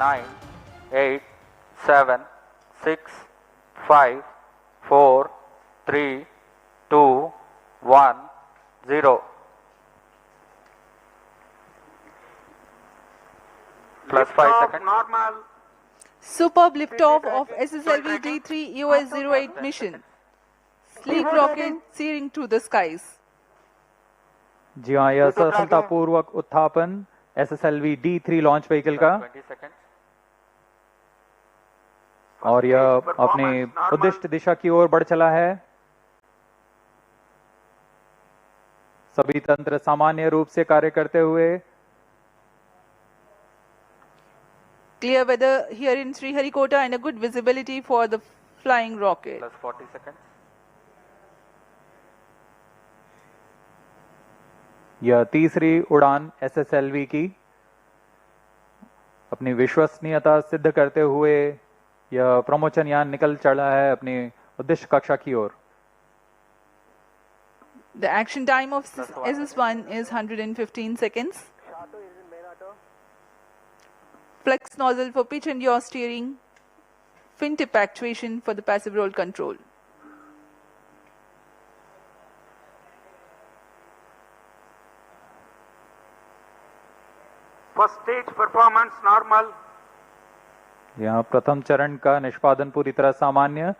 nine, eight, seven, six, five, four, three, two, one, zero. Plus five seconds. Normal. Superb liftoff of SSLV D3 EOS-08 mission. Sleek rocket searing through the skies. जी हाँ यह सफलतापूर्वक उत्थापन S S L V D three launch vehicle का. और यह अपनी उद्दिष्ट दिशा की ओर बढ़ चला है। सभी तंत्र सामान्य रूप से कार्य करते हुए। Clear weather here in Sriharikota and a good visibility for the flying rocket plus 40 second यह तीसरी उड़ान एसएसएलवी की अपनी विश्वसनीयता सिद्ध करते हुए यह प्रमोचन यहाँ निकल चढ़ा है अपनी उद्देश्य कक्षा की ओर? The action time of S S one is hundred and fifteen second flex nozzle for pitch and your steering fin tip actuation for the passive roll control First stage performance normal. यहाँ प्रथम चरण का निष्पादन पूरी तरह सामान्य।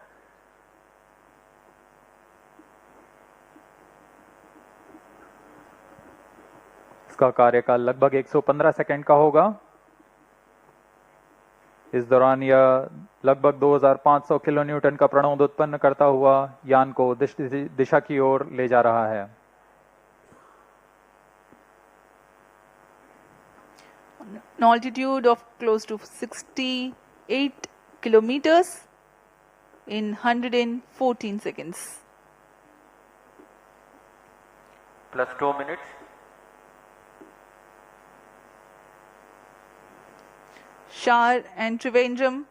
इसका कार्यकाल लगभग 115 सेकंड का होगा। इस दौरान यह लगभग 2500 किलो न्यूटन का प्रणोद उत्पन्न करता हुआ यान को दिशा की ओर ले जा रहा है। an altitude of close to 68 kilometers in 114 seconds. Plus 2 minutes. Shar and Trivandrum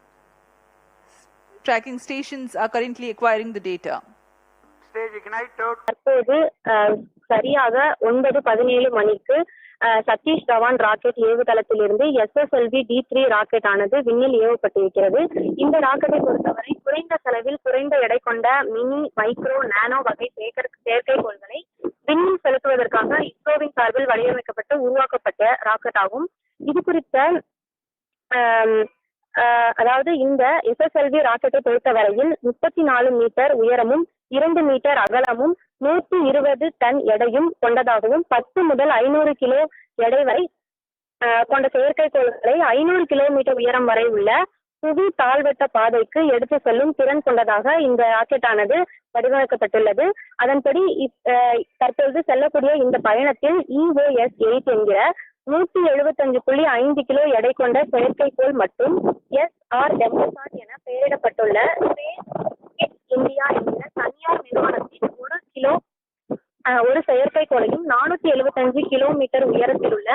tracking stations are currently acquiring the data. Stage ignite out. Uh, சரியாக ஒன்பது பதினேழு மணிக்கு சதீஷ் தவான் ராக்கெட் ஏவுதளத்திலிருந்து எஸ்எஸ்எல்வி டி த்ரீ ராக்கெட் ஆனது விண்ணில் ஏவப்பட்டிருக்கிறது. இந்த ராக்கெட்டை பொறுத்தவரை குறைந்த செலவில் குறைந்த எடை கொண்ட மினி மைக்ரோ நானோ வகை செயற்கை செயற்கைக்கோள்களை விண்ணில் செலுத்துவதற்காக இஸ்ரோவின் சார்பில் வடிவமைக்கப்பட்டு உருவாக்கப்பட்ட ராக்கெட் ஆகும். இது குறித்த ஆஹ் அதாவது இந்த எஸ்எஸ்எல்வி ராக்கெட்டை பொறுத்தவரையில் முப்பத்தி நாலு மீட்டர் உயரமும் இரண்டு மீட்டர் அகலமும் நூத்தி இருபது டன் எடையும் கொண்டதாகவும் பத்து முதல் ஐநூறு கிலோ எடை வரை கொண்ட செயற்கைக்கோள்களை ஐநூறு கிலோமீட்டர் உயரம் வரை உள்ள புவி தாழ்வட்ட பாதைக்கு எடுத்து செல்லும் திறன் கொண்டதாக இந்த ராக்கெட் ஆனது வடிவமைக்கப்பட்டுள்ளது. அதன்படி தற்பொழுது செல்லக்கூடிய இந்த பயணத்தில் இஓஎஸ் எயிட் என்கிற நூத்தி எழுபத்தஞ்சு புள்ளி ஐந்து கிலோ எடை கொண்ட செயற்கைக்கோள் மற்றும் எஸ் ஆர் என பெயரிடப்பட்டுள்ள ஸ்பேஸ் இந்தியா என்கிற தனியார் நிறுவனத்தின் ஒரு கிலோ ஆஹ், ஒரு நானூத்தி எழுபத்தஞ்சு கிலோமீட்டர் உயரத்தில் உள்ள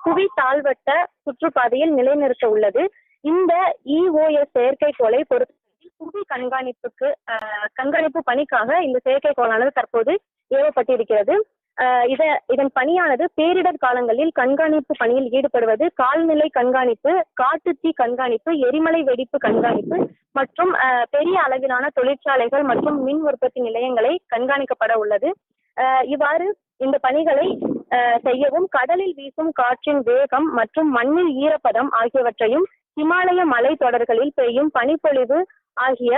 புவி தாழ்வட்ட சுற்றுப்பாதையில் நிலைநிறுத்த உள்ளது. இந்த இஓஎஸ் செயற்கைக்கோளை பொறுத்தவரையில் புவி கண்காணிப்புக்கு ஆஹ், கண்காணிப்பு பணிக்காக இந்த செயற்கைக்கோளானது தற்போது ஏவப்பட்டிருக்கிறது. ஆஹ் இத இதன் பணியானது பேரிடர் காலங்களில் கண்காணிப்பு பணியில் ஈடுபடுவது கால்நிலை கண்காணிப்பு காட்டுத்தீ கண்காணிப்பு எரிமலை வெடிப்பு கண்காணிப்பு மற்றும் ஆஹ் பெரிய அளவிலான தொழிற்சாலைகள் மற்றும் மின் உற்பத்தி நிலையங்களை கண்காணிக்கப்பட உள்ளது. ஆஹ் இவ்வாறு இந்த பணிகளை ஆஹ் செய்யவும் கடலில் வீசும் காற்றின் வேகம் மற்றும் மண்ணில் ஈரப்பதம் ஆகியவற்றையும் இமாலய மலைத்தொடர்களில் பெய்யும் பனிப்பொழிவு ஆகிய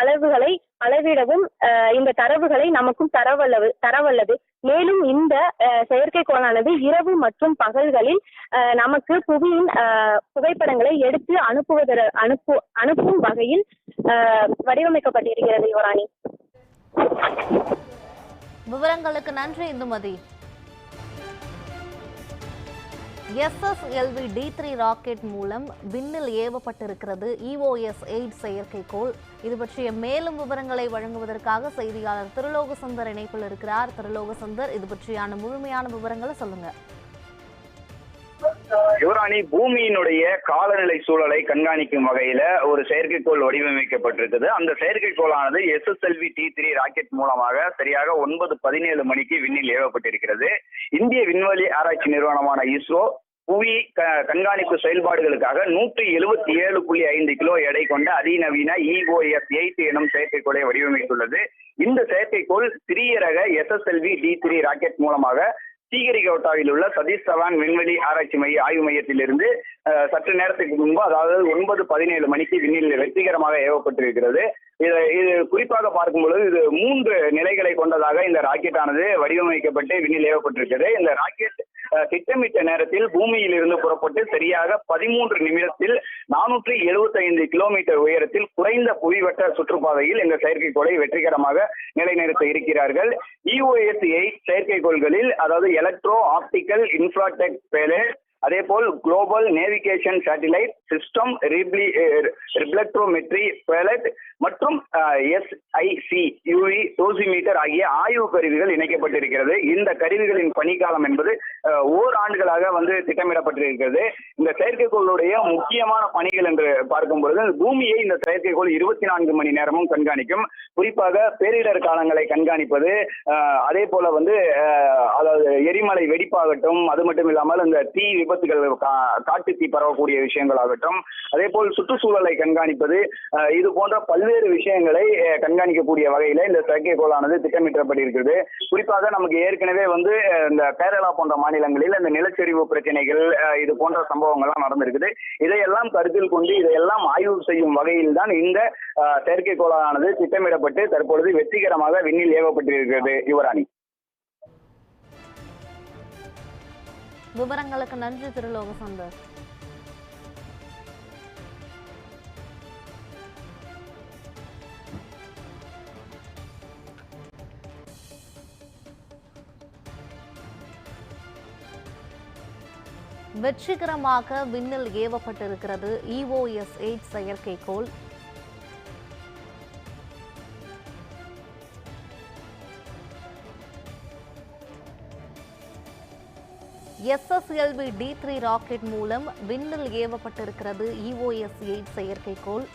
அளவுகளை அளவிடவும் இந்த தரவுகளை நமக்கும் தரவல்லது தரவல்லது. மேலும் இந்த செயற்கைக்கோளானது இரவு மற்றும் பகல்களில் நமக்கு புவியின் ஆஹ் புகைப்படங்களை எடுத்து அனுப்புவதற அனுப்பு அனுப்பும் வகையில் ஆஹ் வடிவமைக்கப்பட்டிருக்கிறது யுவராணி. விவரங்களுக்கு நன்றி Indumathi. SSLV D three rocket மூலம் விண்ணில் ஏவப்பட்டிருக்கிறது இஓஎஸ் எயிட் செயற்கைக்கோள். இது பற்றிய மேலும் விவரங்களை வழங்குவதற்காக செய்தியாளர் திருலோகசந்தர் இணைப்பில் இருக்கிறார். திருலோகசந்தர் இது பற்றியான முழுமையான விவரங்களை சொல்லுங்கள் யுவராணி பூமியினுடைய காலநிலை சூழலை கண்காணிக்கும் வகையில ஒரு செயற்கைக்கோள் வடிவமைக்கப்பட்டிருக்குது. அந்த செயற்கைக்கோளானது எஸ்எஸ்எல்வி டி த்ரீ ராக்கெட் மூலமாக சரியாக ஒன்பது பதினேழு மணிக்கு விண்ணில் ஏவப்பட்டிருக்கிறது. இந்திய விண்வெளி ஆராய்ச்சி நிறுவனமான இஸ்ரோ புவி கண்காணிப்பு செயல்பாடுகளுக்காக நூற்றி எழுபத்தி ஏழு புள்ளி ஐந்து கிலோ எடை கொண்ட அதிநவீன இஓஎஸ் எயிட் எனும் செயற்கைக்கோளை வடிவமைத்துள்ளது. இந்த செயற்கைக்கோள் சிறிய ரக எஸ்எஸ்எல்வி டி த்ரீ ராக்கெட் மூலமாக ஸ்ரீஹரிகோட்டாவில் உள்ள சதீஷ் தவான் விண்வெளி ஆராய்ச்சி மைய ஆய்வு மையத்திலிருந்து சற்று நேரத்துக்கு முன்பு அதாவது ஒன்பது பதினேழு மணிக்கு விண்ணில் வெற்றிகரமாக ஏவப்பட்டிருக்கிறது. இது இது குறிப்பாக பார்க்கும் பொழுது இது மூன்று நிலைகளை கொண்டதாக இந்த ராக்கெட் ஆனது வடிவமைக்கப்பட்டு விண்ணில் ஏவப்பட்டிருக்கிறது. இந்த ராக்கெட் திட்டமிட்ட நேரத்தில் பூமியில் இருந்து புறப்பட்டு சரியாக பதிமூன்று நிமிடத்தில் நானூற்றி எழுபத்தைந்து கிலோமீட்டர் உயரத்தில் குறைந்த புவிவட்ட சுற்றுப்பாதையில் இந்த செயற்கைக்கோளை வெற்றிகரமாக நிலைநிறுத்த இருக்கிறார்கள் இஓஎஸ் எயிட் செயற்கைக்கோள்களில் அதாவது எலக்ட்ரோ ஆப்டிக்கல் இன்ஃப்ராடெக் பேலே அதே போல் global navigation satellite system reflectometry payload மற்றும் எஸ்ஐசி யூவி டோசிமீட்டர் ஆகிய ஆய்வு கருவிகள் இணைக்கப்பட்டிருக்கிறது. இந்த கருவிகளின் பணிக்காலம் என்பது ஓராண்டுகளாக வந்து திட்டமிடப்பட்டிருக்கிறது. இந்த செயற்கைக்கோளுடைய முக்கியமான பணிகள் என்று பார்க்கும் பொழுது பூமியை இந்த செயற்கைக்கோள் இருபத்தி நான்கு மணி நேரமும் கண்காணிக்கும். குறிப்பாக பேரிடர் காலங்களை கண்காணிப்பது அதே போல வந்து அதாவது எரிமலை வெடிப்பாகட்டும் அது மட்டும் இல்லாமல் இந்த தீ விபத்துகள் கா- காட்டு தீ பரவக்கூடிய விஷயங்கள் ஆகட்டும் அதே போல் சுற்றுச்சூழலை கண்காணிப்பது இது போன்ற பல்வேறு பல்வேறு விஷயங்களை கண்காணிக்கக்கூடிய வகையில இந்த செயற்கைக்கோளானது திட்டமிட்டப்பட்டிருக்கிறது குறிப்பாக நமக்கு ஏற்கனவே வந்து இந்த கேரளா போன்ற மாநிலங்களில் இந்த நிலச்சரிவு பிரச்சனைகள் இது போன்ற சம்பவங்கள்லாம் நடந்திருக்குது. இதையெல்லாம் கருத்தில் கொண்டு இதையெல்லாம் ஆய்வு செய்யும் வகையில் தான் இந்த செயற்கைக்கோளானது திட்டமிடப்பட்டு தற்பொழுது வெற்றிகரமாக விண்ணில் ஏவப்பட்டிருக்கிறது. யுவராணி. விவரங்களுக்கு நன்றி திருலோக சந்தோஷ். வெற்றிகரமாக விண்ணில் ஏவப்பட்டிருக்கிறது இஓஎஸ் எயிட் செயற்கைக்கோள். எஸ்எஸ்எல்வி டி த்ரீ ராக்கெட் மூலம் விண்ணில் ஏவப்பட்டிருக்கிறது இஓஎஸ் எயிட் செயற்கைக்கோள்.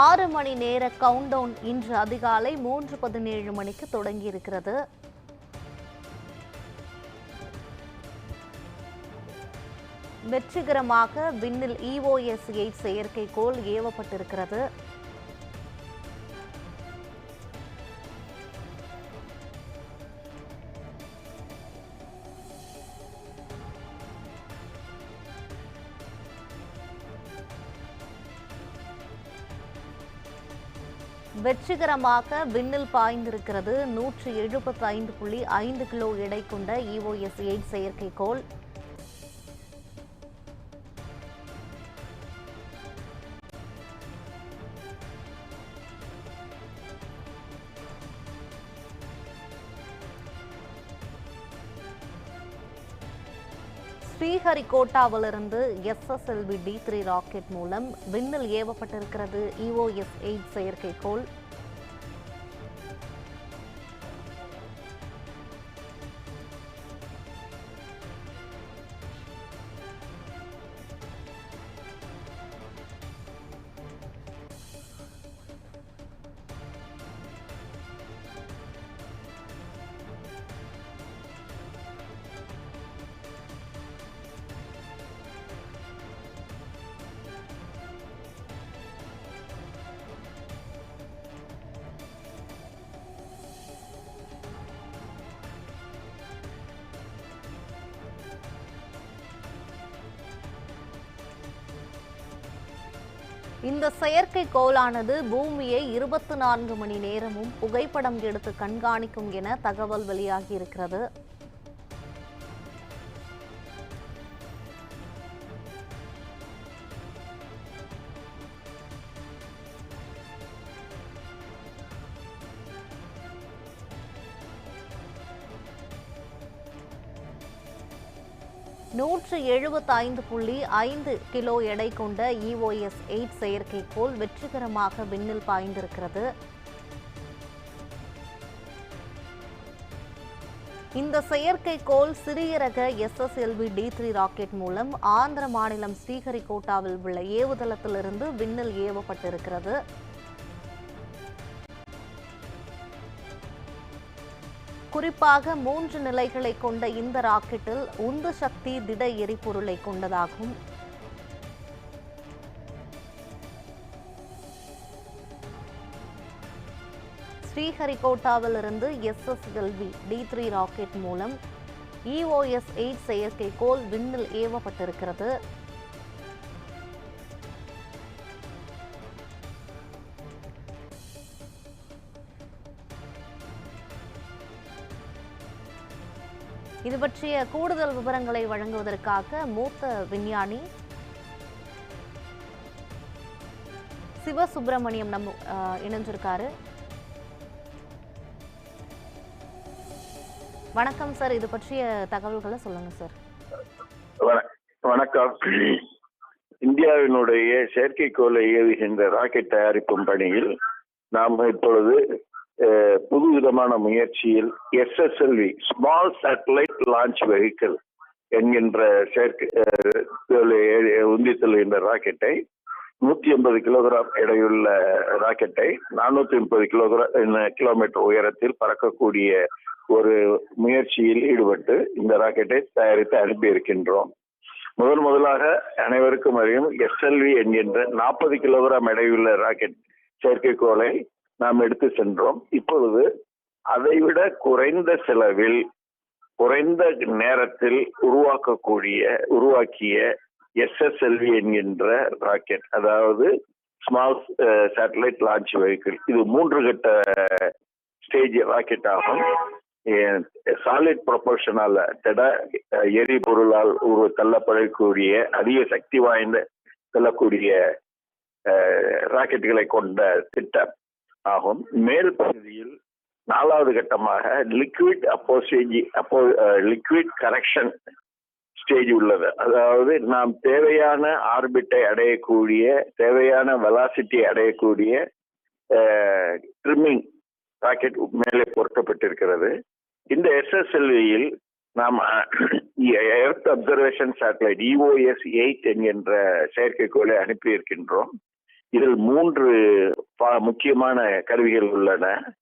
ஆறு மணி நேர கவுண்டவுன் இன்று அதிகாலை மூன்று பதினேழு மணிக்கு தொடங்கியிருக்கிறது. வெற்றிகரமாக விண்ணில் இஓஎஸ் எயிட் செயற்கைக்கோள் ஏவப்பட்டிருக்கிறது. வெற்றிகரமாக விண்ணில் பாய்ந்திருக்கிறது. நூற்றி எழுபத்தி ஐந்து புள்ளி ஐந்து கிலோ எடை கொண்ட இஓஎஸ் எயிட் செயற்கைக்கோள். ஸ்ரீஹரிகோட்டாவிலிருந்து எஸ்எஸ்எல்வி டி த்ரீ ராக்கெட் மூலம் விண்ணில் ஏவப்பட்டிருக்கிறது. இஓஎஸ் எயிட் செயற்கைக்கோள். இந்த செயற்கைக்கோளானது பூமியை இருபத்தி நான்கு மணி நேரமும் புகைப்படம் எடுத்து கண்காணிக்கும் என தகவல் வெளியாகியிருக்கிறது. நூற்று எழுபத்தி ஐந்து புள்ளி ஐந்து கிலோ எடை கொண்ட இஓஎஸ் எயிட் செயற்கைக்கோள் வெற்றிகரமாக விண்ணில் பாய்ந்திருக்கிறது. இந்த செயற்கைக்கோள் சிறிய ரக எஸ்எஸ்எல்வி டி த்ரீ ராக்கெட் மூலம் ஆந்திர மாநிலம் ஸ்ரீஹரிகோட்டாவில் உள்ள ஏவுதளத்திலிருந்து விண்ணில் ஏவப்பட்டிருக்கிறது. குறிப்பாக மூன்று நிலைகளை கொண்ட இந்த ராக்கெட்டில் உந்து சக்தி திட எரிபொருளை கொண்டதாகும். ஸ்ரீஹரிகோட்டாவிலிருந்து எஸ்எஸ்எல்வி டி த்ரீ ராக்கெட் மூலம் இஓஎஸ் எயிட் செயற்கைக்கோள் விண்ணில் ஏவப்பட்டிருக்கிறது. இது பற்றிய கூடுதல் விவரங்களை வழங்குவதற்காக மூத்த விஞ்ஞானி சிவசுப்பிரமணியம் நம் இணைஞ்சிருக்காரு. வணக்கம் சார் இது பற்றிய தகவல்களை சொல்லுங்க சார். வணக்கம். இந்தியாவினுடைய செயற்கைக்கோளை ஏவுகின்ற ராக்கெட் தயாரிக்கும் பணியில் நாம் இப்பொழுது புது விதமான முயற்சியில் SSLV small satellite launch vehicle என்கின்ற செயற்கை உந்தி செல்கின்ற ராக்கெட்டை நூத்தி எண்பது கிலோகிராம் எடையுள்ள ராக்கெட்டை நானூத்தி முப்பது கிலோகிராம் கிலோமீட்டர் உயரத்தில் பறக்கக்கூடிய ஒரு முயற்சியில் ஈடுபட்டு இந்த ராக்கெட்டை தயாரித்து அனுப்பி இருக்கின்றோம் முதல் முதலாக அனைவருக்கும் அறியும் எஸ்எல்வி என்கின்ற நாற்பது கிலோகிராம் எடையுள்ள ராக்கெட் செயற்கைக்கோளை நாம் எடுத்து சென்றோம். இப்பொழுது அதைவிட குறைந்த செலவில் குறைந்த நேரத்தில் உருவாக்கக்கூடிய உருவாக்கிய எஸ்எஸ்எல்வி என்கின்ற ராக்கெட் அதாவது ஸ்மால் சேட்டலைட் லான்ச் வெஹிக்கிள் இது மூன்று கட்ட uh, ஸ்டேஜ் ராக்கெட் ஆகும். சாலிட் ப்ரொபோர்ஷனால திட uh, எரிபொருளால் உரு தள்ளப்படக்கூடிய அதிக சக்தி வாய்ந்த செல்லக்கூடிய ராக்கெட்டுகளை uh, கொண்ட திட்டம். ஆகும். மேல் பகுதியில் நாலாவது கட்டமாக லிக்விட் அப்போஸ்டேஜ் அப்போ லிக்விட் கரெக்ஷன் ஸ்டேஜ் உள்ளது. அதாவது நாம் தேவையான ஆர்பிட்டை அடையக்கூடிய தேவையான வெலாசிட்டி அடையக்கூடிய ட்ரிம்மிங் ராக்கெட் மேலே பொருத்தப்பட்டிருக்கிறது. இந்த எஸ்எஸ்எல்வியில் நாம் earth observation satellite EOS eight என்கின்ற செயற்கைக்கோளை அனுப்பியிருக்கின்றோம். இதில் மூன்று பா- முக்கியமான கருவிகள் உள்ளன.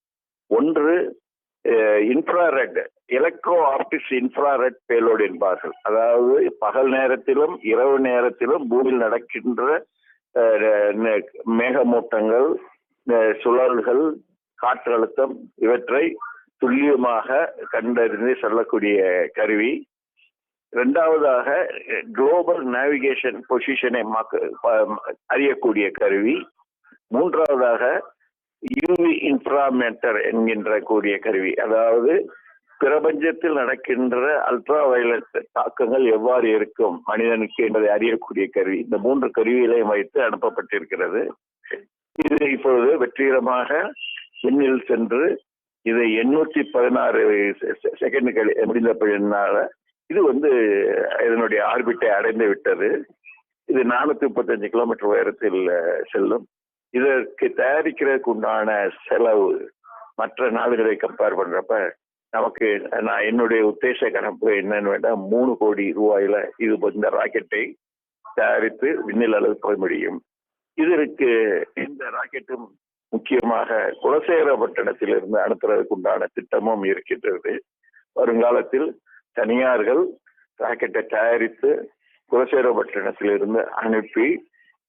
ஒன்று infrared electro optics infrared payload என்பார்கள். அதாவது பகல் நேரத்திலும் இரவு நேரத்திலும் பூமியில் நடக்கின்ற மேகமூட்டங்கள் சுழல்கள் காற்றழுத்தம் இவற்றை துல்லியமாக கண்டறிந்து செல்லக்கூடிய கருவி. ரெண்டாவதாக குளோபல் நேவிகேஷன் பொசிஷனை அறியக்கூடிய கருவி. மூன்றாவதாக யூவி இன்ஃப்ராமேட்டர் என்கின்ற கூடிய கருவி. அதாவது பிரபஞ்சத்தில் நடக்கின்ற அல்ட்ரா வயலட் தாக்கங்கள் எவ்வாறு இருக்கும் மனிதனுக்கு என்பதை அறியக்கூடிய கருவி. இந்த மூன்று கருவிகளையும் வைத்து அனுப்பப்பட்டிருக்கிறது. இது இப்பொழுது வெற்றிகரமாக விண்ணில் சென்று இதை எண்ணூத்தி பதினாறு செகண்டுகள் முடிந்த பின்னால இது வந்து இதனுடைய ஆர்பிட்டை அடைந்து விட்டது. இது நானூத்தி முப்பத்தஞ்சு கிலோமீட்டர் உயரத்தில் செல்லும். இதற்கு தயாரிக்கிறதுக்கு உண்டான செலவு மற்ற நாடுகளை கம்பேர் பண்றப்ப நமக்கு நான் என்னுடைய உத்தேச கணக்கு என்னன்னு வேண்டா மூணு கோடி ரூபாயில இது இந்த ராக்கெட்டை தயாரித்து விண்ணில் அளவு அழுத்த முடியும். இதற்கு இந்த ராக்கெட்டும் முக்கியமாக குலசேகரப்பட்டினத்திலிருந்து அனுப்புறதுக்கு உண்டான திட்டமும் இருக்கின்றது. வருங்காலத்தில் தனியார்கள் ராக்கெட்டை தயாரித்து குலசேகரப்பட்டினத்திலிருந்து அனுப்பி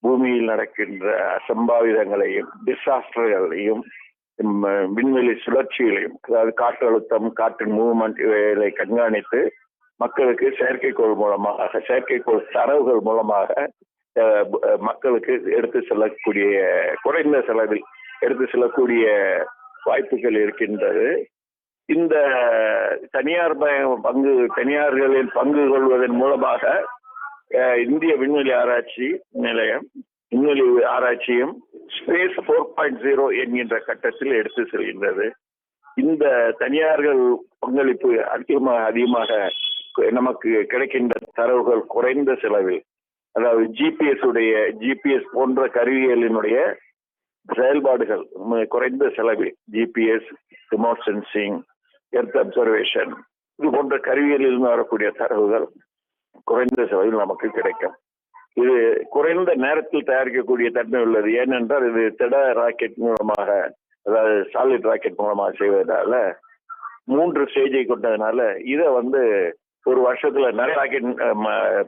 பூமியில் நடக்கின்ற அசம்பாவிதங்களையும் டிசாஸ்டர்களையும் விண்வெளி சுழற்சிகளையும் அதாவது காற்றழுத்தம் காற்றின் மூவ்மெண்ட் இவைகளை கண்காணித்து மக்களுக்கு செயற்கைக்கோள் மூலமாக செயற்கைக்கோள் தரவுகள் மூலமாக மக்களுக்கு எடுத்து செல்லக்கூடிய குறைந்த செலவில் எடுத்து செல்லக்கூடிய வாய்ப்புகள் இருக்கின்றது. இந்த தனியார் பங்கு தனியார்களில் பங்கு கொள்வதன் மூலமாக இந்திய விண்வெளி ஆராய்ச்சி நிலையம் விண்வெளி ஆராய்ச்சியும் ஸ்பேஸ் ஃபோர் பாயிண்ட் ஜீரோ என்கின்ற கட்டத்தில் எடுத்து செல்கின்றது. இந்த தனியார்கள் பங்களிப்பு அதிகமாக அதிகமாக நமக்கு கிடைக்கின்ற தரவுகள் குறைந்த செலவில் அதாவது ஜிபிஎஸ் உடைய ஜிபிஎஸ் போன்ற கருவிகளினுடைய செயல்பாடுகள் குறைந்த செலவில் GPS remote sensing earth observation இது போன்ற கருவிகளிலிருந்து வரக்கூடிய தரவுகள் குறைந்த செலவில் நமக்கு கிடைக்கும். இது குறைந்த நேரத்தில் தயாரிக்கக்கூடிய தன்மை உள்ளது. ஏனென்றால் இது திட ராக்கெட் மூலமாக அதாவது சாலிட் ராக்கெட் மூலமாக செய்வதால மூன்று ஸ்டேஜை கொண்டதுனால இதை வந்து ஒரு வருஷத்துல நிறைய ராக்கெட்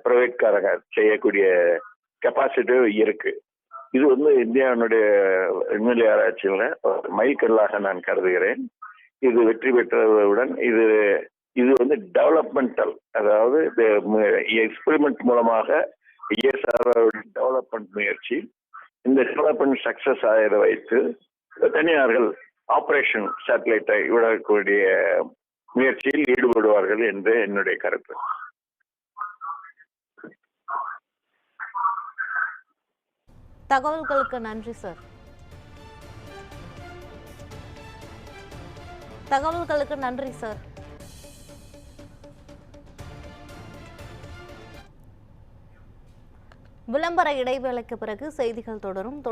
பிரைவேட்காரங்க செய்யக்கூடிய கெப்பாசிட்டி இருக்கு. இது வந்து இந்தியாவினுடைய விண்வெளி ஆராய்ச்சியில் மைல்கல்லாக நான் கருதுகிறேன். இது வெற்றி பெற்றவுடன் இது இது வந்து டெவலப்மெண்டல் அதாவது எக்ஸ்பெரிமெண்ட் மூலமாக ஐஎஸ்ஆர் டெவலப்மெண்ட் முயற்சி. இந்த டெவலப்மெண்ட் சக்சஸ் ஆகிறத வைத்து தனியார்கள் ஆபரேஷன் சேட்டலைட்டை விடக்கூடிய முயற்சியில் ஈடுபடுவார்கள் என்று என்னுடைய கருத்து. தகவல்களுக்கு நன்றி சார். தகவல்களுக்கு நன்றி சார். விளம்பர இடைவேளைக்கு பிறகு செய்திகள் தொடரும். தொடர்